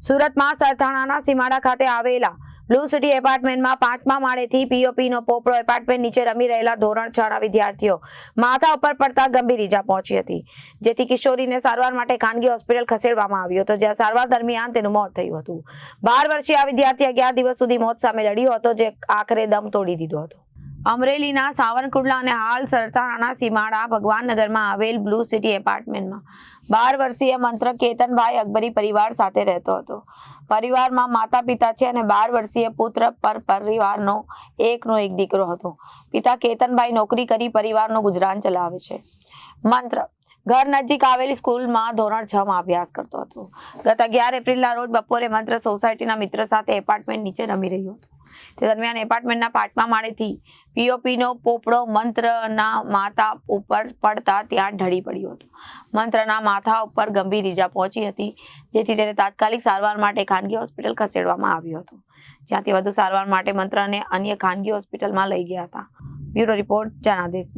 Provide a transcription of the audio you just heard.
સુરતમાં સરથાણાના સીમાડા ખાતે આવેલા બ્લુ સિટી એપાર્ટમેન્ટમાં પાંચમા માળેથી પીઓપીનો પોપડો એપાર્ટમેન્ટ નીચે રમી રહેલા ધોરણ છ ના વિદ્યાર્થીઓ માથા ઉપર પડતા ગંભીર ઈજા પહોંચી હતી. જેથી કિશોરીને સારવાર માટે ખાનગી હોસ્પિટલ ખસેડવામાં આવ્યો હતો, જ્યાં સારવાર દરમિયાન તેનું મોત થયું હતું. બાર વર્ષીય આ વિદ્યાર્થી અગિયાર દિવસ સુધી મોત સામે લડ્યો હતો, જે આખરે દમ તોડી દીધો હતો. અમરેલીના સાવરકુંડલા અને હાલ સરથાણાના સીમાડા ભગવાનનગરમાં આવેલ બ્લુ સિટી એપાર્ટમેન્ટમાં. બાર વર્ષીય મંત્ર કેતનભાઈ અકબરી પરિવાર સાથે રહેતો હતો. પરિવારમાં માતા પિતા છે અને બાર વર્ષીય પુત્ર પર પરિવારનો એકનો એક દીકરો હતો. પિતા કેતનભાઈ નોકરી કરી પરિવારનું ગુજરાન ચલાવે છે. મંત્ર ઘર નજીક આવેલી સ્કૂલમાં ધોરણ છ માં અભ્યાસ કરતો હતો. ગત અગિયાર એપ્રિલના રોજ બપોરે મંત્ર સોસાયટીના મિત્ર સાથે એપાર્ટમેન્ટ નીચે રમી રહ્યો હતો. તે દરમિયાન એપાર્ટમેન્ટના પાંચમા માળેથી પીઓપીનો પોપડો મંત્રના માથા ઉપર પડતા ત્યાં ઢળી પડ્યો હતો. મંત્રના માથા ઉપર ગંભીર ઈજા પહોંચી હતી, જેથી તેને તાત્કાલિક સારવાર માટે ખાનગી હોસ્પિટલ ખસેડવામાં આવ્યો હતો. જ્યાંથી વધુ સારવાર માટે મંત્રને અન્ય ખાનગી હોસ્પિટલમાં લઈ ગયા હતા. Bureau report Janadesh